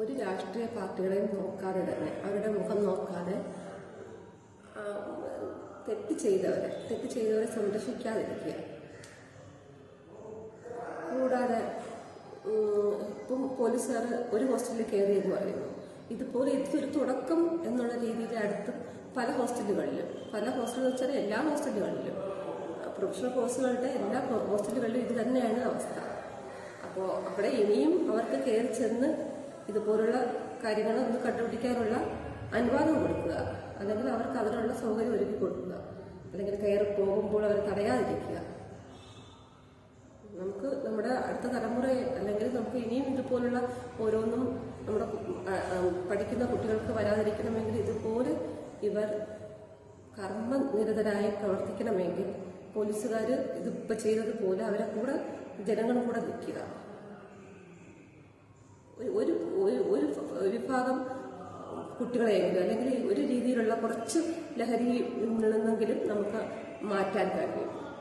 ഒരു രാഷ്ട്രീയ പാർട്ടികളെയും നോക്കാതെ തന്നെ അവരുടെ മുഖം നോക്കാതെ തെറ്റ് ചെയ്തവരെ തെറ്റ് ചെയ്തവരെ സംരക്ഷിക്കാതിരിക്കുക. കൂടാതെ ഇപ്പം പോലീസുകാർ ഒരു ഹോസ്റ്റലിൽ കയറി എന്ന് പറയുന്നു. ഇതുപോലെ ഇതൊരു തുടക്കം എന്നുള്ള രീതിയിൽ അടുത്ത് പല ഹോസ്റ്റലുകളിലും പല ഹോസ്റ്റലുകൾ വെച്ചാൽ എല്ലാ ഹോസ്റ്റലുകളിലും പ്രൊഫഷണൽ കോഴ്സുകളുടെ എല്ലാ ഹോസ്റ്റലുകളിലും ഇത് തന്നെയാണ് അവസ്ഥ. അപ്പോൾ അവിടെ ഇനിയും അവർക്ക് കയറി ചെന്ന് ഇതുപോലുള്ള കാര്യങ്ങൾ ഒന്ന് കണ്ടുപിടിക്കാനുള്ള അനുവാദം കൊടുക്കുക. അല്ലെങ്കിൽ അവർക്ക് അതിനുള്ള സൗകര്യം ഒരുക്കി കൊടുക്കുക. അല്ലെങ്കിൽ കയറി പോകുമ്പോൾ അവർ തടയാതിരിക്കുക. നമുക്ക് നമ്മുടെ അടുത്ത തലമുറയെ അല്ലെങ്കിൽ നമുക്ക് ഇനിയും ഇതുപോലുള്ള ഓരോന്നും നമ്മുടെ പഠിക്കുന്ന കുട്ടികൾക്ക് വരാതിരിക്കണമെങ്കിൽ ഇതുപോലെ ഇവർ കർമ്മനിരതരായി പ്രവർത്തിക്കണമെങ്കിൽ പോലീസുകാർ ഇതിപ്പോൾ ചെയ്തതുപോലെ അവരെ കൂടെ ജനങ്ങളും കൂടെ നിൽക്കുക ഒരു ഒരു ഒരു- വിഭാഗം കുട്ടികളെയെങ്കിലും അല്ലെങ്കിൽ ഒരു രീതിയിലുള്ള കുറച്ച് ലഹരിയിൽ നിന്നെങ്കിലും നമുക്ക് മാറ്റാൻ കഴിയും.